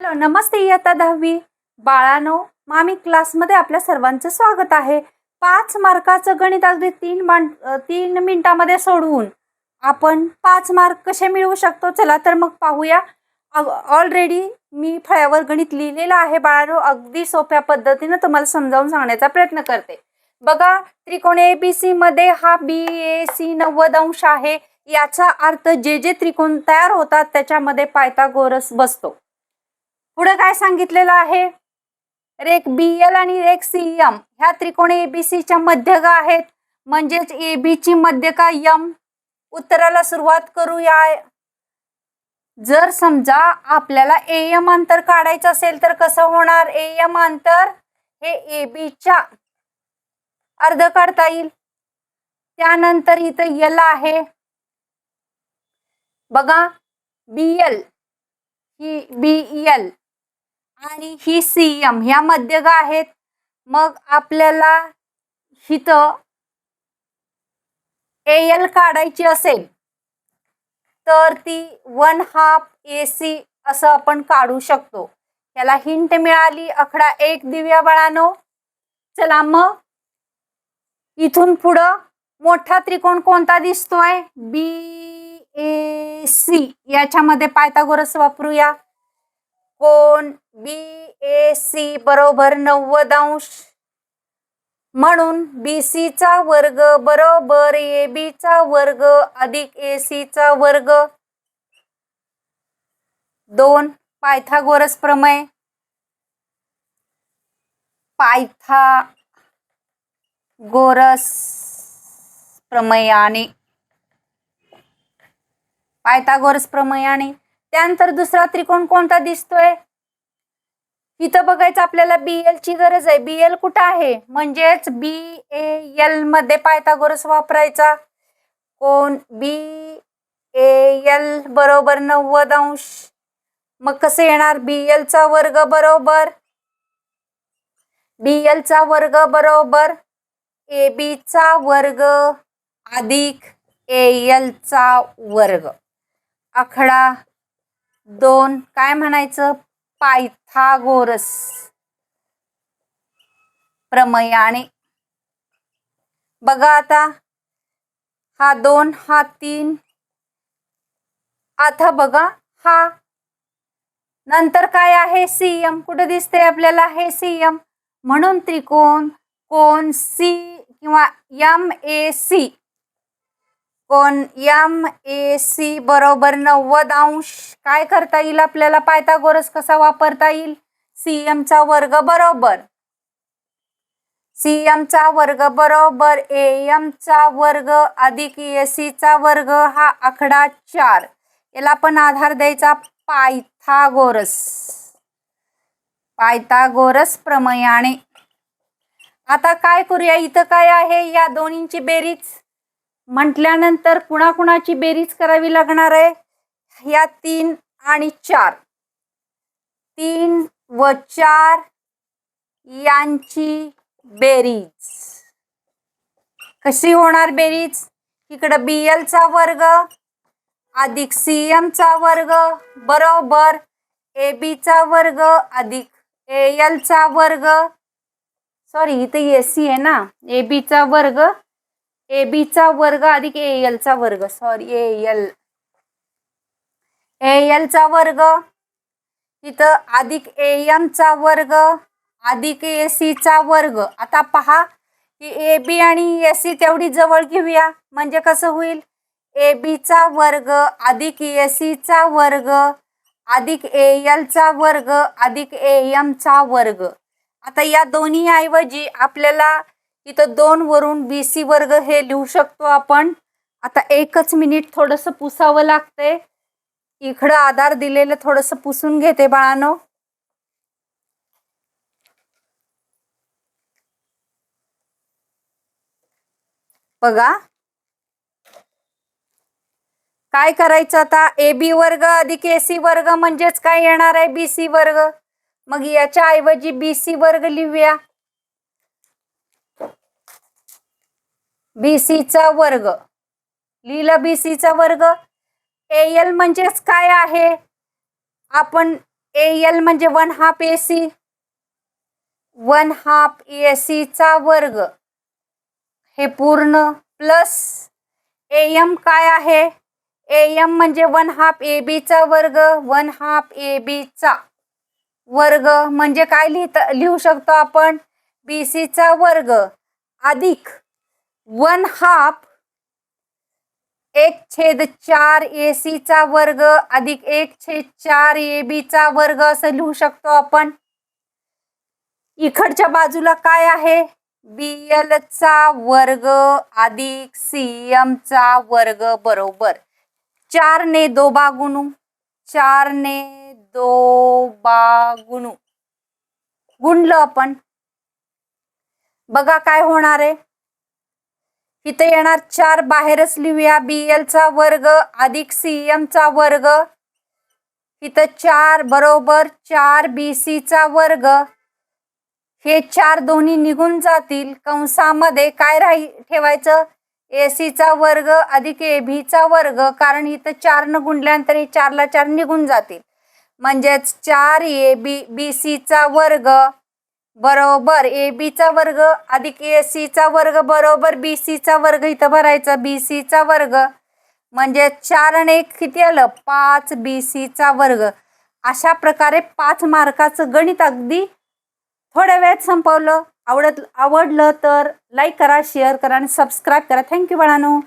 Hello नमस्ते इयत्ता दहावी. बाळानो मामी क्लासमध्ये आपल्या सर्वांचं स्वागत आहे. पाच मार्काचं गणित अगदी तीन मान तीन मिनटामध्ये सोडवून आपण पाच मार्क कसे मिळवू शकतो? चला तर मग पाहूया. ऑलरेडी मी फळ्यावर गणित लिहिलेलं आहे बाळानो. अगदी सोप्या पद्धतीनं तुम्हाला समजावून सांगण्याचा प्रयत्न करते. बघा त्रिकोण ए बी सी मध्ये हा बी ए सी नव्वद अंश आहे. याचा अर्थ जे जे त्रिकोण तयार होतात त्याच्यामध्ये पायथागोरस बसतो. पुढे काय सांगितलेलं आहे? रेक बी एल आणि रेक सी एम ह्या त्रिकोण ए बी सीच्या मध्यगा आहेत. म्हणजेच ए बीची मध्यका यम उत्तराला सुरुवात करूया. जर समजा आपल्याला ए एम अंतर काढायचं असेल तर कसं होणार? ए एम अंतर हे ए बीच्या अर्ध काढता येईल. त्यानंतर इथं यल आहे. बघा बी एल ही बी एल आणि ही सी एम ह्या मध्यगा आहेत. मग आपल्याला हिथं ए एल काढायची असेल तर ती वन हाफ ए सी असं आपण काढू शकतो. याला हिंट मिळाली अखडा एक दिव्या बाळानो. चला मग इथून पुढं मोठा त्रिकोण कोणता दिसतोय? बी ए सी याच्यामध्ये पायथागोरस वापरूया. कोण? बी ए सी बरोबर नव्वद अंश. म्हणून बी सी चा वर्ग बरोबर ए बी चा वर्ग अधिक ए सी चा वर्ग. दोन पायथागोरस प्रमेय. पायथा गोरस प्रमेयाने. पायथागोरस प्रमेयाने. त्यानंतर दुसरा त्रिकोण कोणता दिसतोय? इथं बघायचं आपल्याला बी एल ची गरज आहे. बी एल कुठं आहे? म्हणजेच बी ए एलमध्ये पायथागोरस वापरायचा. कोण? बी ए एल बरोबर नव्वद अंश. मग कसं येणार? बी एलचा वर्ग बरोबर? बी एलचा वर्ग बरोबर? ए बी चा वर्ग. अधिक ए एल चा वर्ग. आखडा. दोन काय म्हणायचं? पायथागोरस. प्रमयाने बघा आता. हा दोन हा तीन. आता बघा हा. नंतर काय आहे? सीएम कुठे दिसते आपल्याला? हे सीएम म्हणून त्रिकोण कोण सी किंवा एम ए सी कोण एम ए सी बरोबर नव्वद अंश. काय करता येईल आपल्याला? पायथागोरस कसा वापरता येईल? सीएम चा वर्ग बरोबर. सीएम चा वर्ग बरोबर ए एम चा वर्ग अधिक ए सी चा वर्ग हा आकडा चार. याला आपण आधार द्यायचा पायथागोरस. पायथागोरस प्रमयाने. आता काय करूया? इथं काय आहे? या दोन्हींची बेरीज. म्हटल्यानंतर कुणाकुणाची बेरीज करावी लागणार आहे? ह्या तीन आणि चार. तीन व चार यांची बेरीज. कशी होणार बेरीज? इकडं बी एलचा वर्ग अधिक सी एमचा वर्ग बरोबर ए बीचा वर्ग अधिक ए एलचा वर्ग. सॉरी इथे ए सी आहे ना? ए बीचा वर्ग ए बीचा वर्ग अधिक ए एलचा वर्ग. सॉरी ए एल ए एलचा वर्ग. इथं अधिक ए एम चा वर्ग अधिक ए सी चा वर्ग. आता पहा की ए बी आणि ए सी तेवढी जवळ घेऊया. म्हणजे कसं होईल? ए बीचा वर्ग अधिक ए सीचा वर्ग अधिक ए एलचा वर्ग अधिक ए एमचा वर्ग. आता या दोन्ही ऐवजी आपल्याला इथं दोन वरून बी सी वर्ग हे लिहू शकतो आपण. आता एकच मिनिट थोडंसं पुसावं लागतंय. इकडं आधार दिलेलं थोडंसं पुसून घेते बाळानो. बघा. काय करायचं आता? ए बी वर्ग अधिक ए सी वर्ग म्हणजेच काय येणार आहे? बी सी वर्ग. मग याच्या ऐवजी बी सी वर्ग लिहूया. बी चा वर्ग. लिहिलं बी चा वर्ग. ए एल म्हणजेच काय आहे? आपण ए एल म्हणजे one half A C one half A चा वर्ग. हे पूर्ण प्लस ए एम काय आहे? ए एम म्हणजे वन हाफ ए बीचा वर्ग. वन हाफ ए बीचा वर्ग म्हणजे काय लिहिता लिहू शकतो आपण? बी सीचा वर्ग. अधिक वन हाफ एक छेद चार ए सीचा वर्ग अधिक एक छेद चार ए बीचा वर्ग असं लिहू शकतो आपण. इकडच्या बाजूला काय आहे? बी एल चा वर्ग अधिक सी एम चा वर्ग बरोबर. चार ने दो बागुणू. चार ने दो बागुणू. गुणलं आपण. बघा काय होणार आहे. इथे येणार चार बाहेरच लिहूया. बी एलचा वर्ग अधिक सी चा वर्ग. इथं चार बरोबर चार बी सीचा वर्ग. हे चार दोन्ही निघून जातील. कंसामध्ये काय राही ठेवायचं? ए चा वर्ग अधिक ए चा वर्ग. कारण इथं चारनं गुंडल्यानंतर हे चारला चार निघून जातील. म्हणजेच चार ए बी बी चा वर्ग. बरोबर. ए बीचा वर्ग अधिक ए सीचा वर्ग बरोबर. बी सीचा वर्ग इथं भरायचा. बी सीचा वर्ग. म्हणजे चार आणि एक किती आलं? पाच. बी सीचा वर्ग. अशा प्रकारे पाच मार्काचं गणित अगदी थोड्या वेळात संपवलं. आवडत आवडलं तर लाईक करा शेअर करा आणि सबस्क्राईब करा. थँक्यू बाळानो.